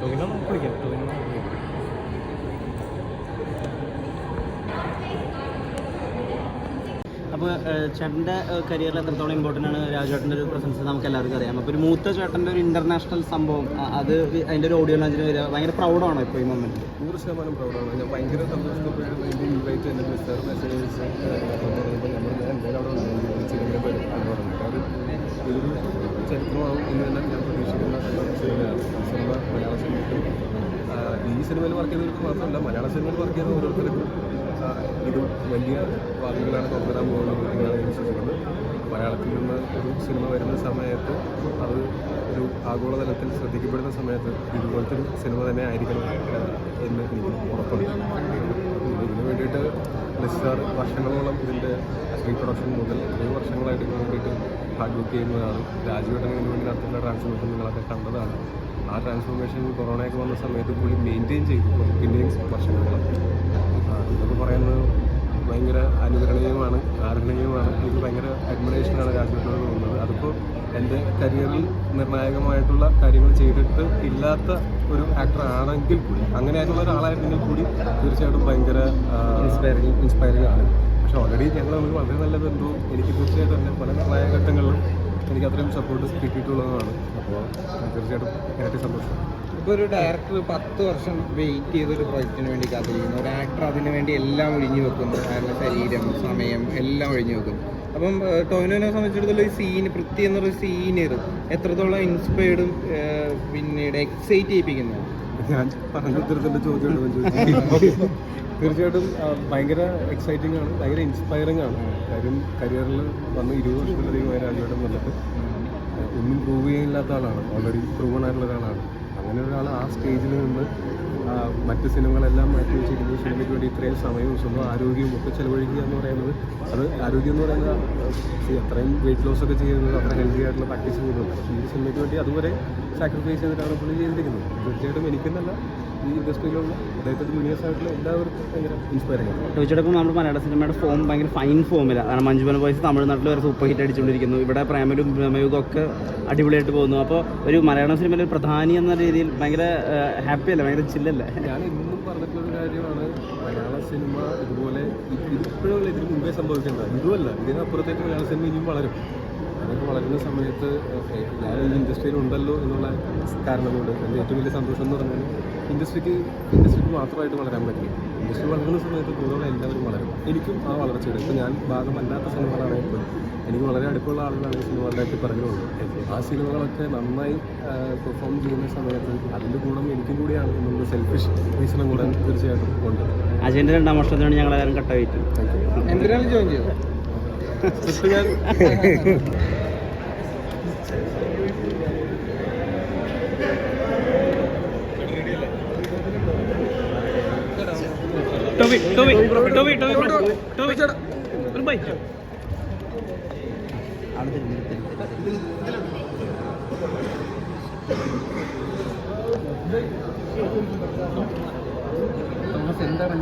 ടോക്കിനാണ് കുടിക്കാം ടോക്കിനാണ് അപ്പോൾ ചേട്ടന്റെ കരിയറിൽ എത്രത്തോളം ഇമ്പോർട്ടന്റ് ആണ് രാജുവേട്ടന്റെ ഒരു പ്രസൻസ് നമുക്ക് എല്ലാവർക്കും അറിയാം. അപ്പോൾ ഒരു മൂത്ത ചേട്ടന്റെ ഒരു ഇന്റർനാഷണൽ സംഭവം അത് അതിന്റെ ഒരു ഓഡിയോ ലോഞ്ചിന് വരിക ഭയങ്കര പ്രൗഡാണോ ഇപ്പോൾ ഈ മൊമെന്റ് നൂറ് ശതമാനം പ്രൗഡാണ് ഞാൻ ഭയങ്കര എന്റെ ഇൻവൈറ്റ് ഞാൻ ഈ സിനിമയിൽ വർക്ക് ചെയ്തവർക്ക് മാത്രമല്ല മലയാള സിനിമയിൽ വർക്ക് ചെയ്ത ഓരോരുത്തർക്കും വലിയ വാക്കുകളാണ് കൊണ്ടുവരാൻ പോകുന്നത് എന്നാണ് വിശ്വസിക്കുന്നത് മലയാളത്തിൽ നിന്ന് ഒരു സിനിമ വരുന്ന സമയത്ത് അത് ഒരു ആഗോളതലത്തിൽ ശ്രദ്ധിക്കപ്പെടുന്ന സമയത്ത് ഇതുപോലത്തെ ഒരു സിനിമ തന്നെ ആയിരിക്കണം എന്ന് എനിക്ക് ഉറപ്പുണ്ട്. ഇതിന് വേണ്ടിയിട്ട് ലിസ്റ്റാർ വർഷങ്ങളോളം ഇതിന്റെ പ്രീ പ്രൊഡക്ഷൻ മുതൽ ഏഴ് വർഷങ്ങളായിട്ട് ഇതിന് വേണ്ടിയിട്ട് ഹാർഡ് വർക്ക് ചെയ്യുന്നതാണ് രാജുവേട്ടൻ വേണ്ടി നടത്തുന്ന ട്രാൻസ്ഫോർമേഷൻ നിങ്ങളൊക്കെ കണ്ടതാണ്. ആ ട്രാൻസ്ഫോർമേഷൻ കൊറോണയൊക്കെ വന്ന സമയത്ത് പുള്ളി മെയിന്റെയിൻ ചെയ്തു. പിന്നെയും വർഷങ്ങളോളം ആ, ഇതൊക്കെ പറയുന്നത് ഭയങ്കര അനുകരണീയമാണ് ആദരണീയമാണ് എനിക്ക് ഭയങ്കര അഡ്മിറേഷനാണ് രാജ്യത്തോട് തോന്നുന്നത്. അതിപ്പോൾ എന്റെ കരിയറിൽ നിർണായകമായിട്ടുള്ള കാര്യങ്ങൾ ചെയ്തിട്ട് ഇല്ലാത്ത ഒരു ആക്ടർ ആണെങ്കിൽ കൂടി അങ്ങനെയായിട്ടുള്ള ഒരാളായിരുന്നെങ്കിൽ കൂടി തീർച്ചയായിട്ടും ഭയങ്കര ഇൻസ്പയറിങ് ഇൻസ്പയറിംഗ് ആണ്. പക്ഷേ ഓൾറെഡി ഞങ്ങൾ തമ്മിൽ വളരെ നല്ല ബന്ധവും എനിക്ക് തീർച്ചയായിട്ടും എന്റെ പല നിർണായ ഘട്ടങ്ങളിലും എനിക്ക് അത്രയും സപ്പോർട്ട് കിട്ടിയിട്ടുള്ളതാണ് അപ്പോൾ തീർച്ചയായിട്ടും ഇരട്ടി സന്തോഷം. ഇപ്പോൾ ഒരു ഡയറക്ടർ പത്ത് വർഷം വെയിറ്റ് ചെയ്ത ഒരു പ്രൊജക്റ്റിന് വേണ്ടി കാത്തിരിക്കുന്നു. ഒരു ആക്ടർ അതിന് വേണ്ടി എല്ലാം ഒഴിഞ്ഞു വെക്കുന്നു. കാരണം ശരീരം സമയം എല്ലാം ഒഴിഞ്ഞു വെക്കുന്നു. അപ്പം ടോവിനോനെ സംബന്ധിച്ചിടത്തോളം ഈ സീന് പൃഥ്വി എന്നൊരു സീനിയർ എത്രത്തോളം ഇൻസ്പയർഡും പിന്നീട് എക്സൈറ്റ് ചെയ്യിപ്പിക്കുന്നു? ഞാൻ തീർച്ചയായിട്ടും ഭയങ്കര എക്സൈറ്റിംഗ് ആണ്. ഭയങ്കര ഇൻസ്പയറിംഗ് ആണ്. കാര്യം കരിയറിൽ വന്ന് ഇരുപത് വർഷത്തിലധികമായി രാജുവേട്ടൻ വന്നിട്ട് ഒന്നും പ്രൂവ് ചെയ്യാനില്ലാത്ത ആളാണ്. ഓൾറെഡി പ്രൂവൺ ആയിട്ടുള്ള ഒരാളാണ്. സ്റ്റേജിൽ നിന്ന് മറ്റ് സിനിമകളെല്ലാം മാറ്റി വെച്ചിരിക്കുന്ന സിനിമയ്ക്ക് വേണ്ടി ഇത്രയും സമയവും സ്വന്തം ആരോഗ്യവും ഒക്കെ ചിലവഴിക്കുക എന്ന് പറയുന്നത് അത് ആരോഗ്യം എന്ന് പറയുന്ന അത്രയും വെയിറ്റ് ലോസ് ഒക്കെ ചെയ്യുന്നത് അത്ര ഹെൽത്തി ആയിട്ടുള്ള പ്രാക്ടീസ് ചെയ്യുന്നുണ്ട് ഈ സിനിമയ്ക്ക് വേണ്ടി അതുവരെ സാക്രിഫൈസ് ചെയ്തിട്ടാണ് പുള്ളി ചെയ്തിരിക്കുന്നത്. തീർച്ചയായിട്ടും എനിക്കെന്നല്ല ഈ ഇൻഡസ്ട്രിയിലുള്ള അതായത് ജൂനിയേഴ്സ് ആയിട്ടുള്ള എല്ലാവർക്കും ഭയങ്കര ഇൻസ്പയറിംഗ് ആണ്. ചോദിച്ചിടപ്പോൾ നമ്മുടെ മലയാള സിനിമയുടെ ഫോം ഭയങ്കര ഫൈൻ ഫോമില്ല കാരണം മഞ്ജുമല വോയിസ് തമിഴ്നാട്ടിൽ വരെ സൂപ്പർ ഹിറ്റ് അടിച്ചുകൊണ്ടിരിക്കുന്നു. ഇവിടെ പ്രേമലും പ്രേമയുഗം ഒക്കെ അടിപൊളിയായിട്ട് പോകുന്നു. അപ്പോൾ ഒരു മലയാള സിനിമയിൽ പ്രധാനി എന്ന രീതിയിൽ ഭയങ്കര ഹാപ്പിയല്ല ഭയങ്കര ചില്ലല്ലേ ഞാൻ എന്നും പറഞ്ഞിട്ടുള്ള കാര്യമാണ് മലയാള സിനിമ ഇതുപോലെ ഇപ്പോഴുള്ള ഇതിന് മുമ്പേ സംഭവിച്ചിട്ടുണ്ട് ഇതുമല്ല ഇതിനപ്പുറത്തേക്ക് മലയാള സിനിമ ഇനിയും വളരും. അതൊക്കെ വളരുന്ന സമയത്ത് ഞാൻ ഈ ഇൻഡസ്ട്രിയിൽ ഉണ്ടല്ലോ എന്നുള്ള കാരണം കൊണ്ട് എന്റെ ഏറ്റവും വലിയ സന്തോഷം എന്ന് പറഞ്ഞാൽ ഇൻഡസ്ട്രിക്ക് ഇൻഡസ്ട്രിക്ക് മാത്രമായിട്ട് വളരാൻ പറ്റില്ല. ഇൻഡസ്ട്രി വളരുന്ന സമയത്ത് കൂടുതലുള്ള എല്ലാവരും വളരും. എനിക്കും ആ വളർച്ചയുടെ ഇപ്പോൾ ഞാൻ ഭാഗമല്ലാത്ത സിനിമകളാണെങ്കിൽ എനിക്ക് വളരെ അടുപ്പമുള്ള ആളുകളാണ് ഈ സിനിമകളിലേക്ക് പറഞ്ഞുകൊണ്ട് ആ സിനിമകളൊക്കെ നന്നായി പെർഫോം ചെയ്യുന്ന സമയത്ത് അതിന്റെ ഗുണം എനിക്കും കൂടിയാണ് നമ്മുടെ സെൽഫിഷ് റീസണും കൂടെ തീർച്ചയായിട്ടും ഉണ്ട് അജയന്റെ രണ്ടാം വർഷത്തിനാണ് ഞങ്ങൾ എല്ലാവരും കട്ടായിട്ട് എന്തിനാണ് ജോയിൻ ചെയ്തത് Toby Toby Toby Toby Toby ഒരു ബൈ എന്താണ്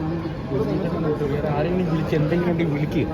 ആരെങ്കിലും വിളിച്ച് എന്തെങ്കിലും വിളിക്കുക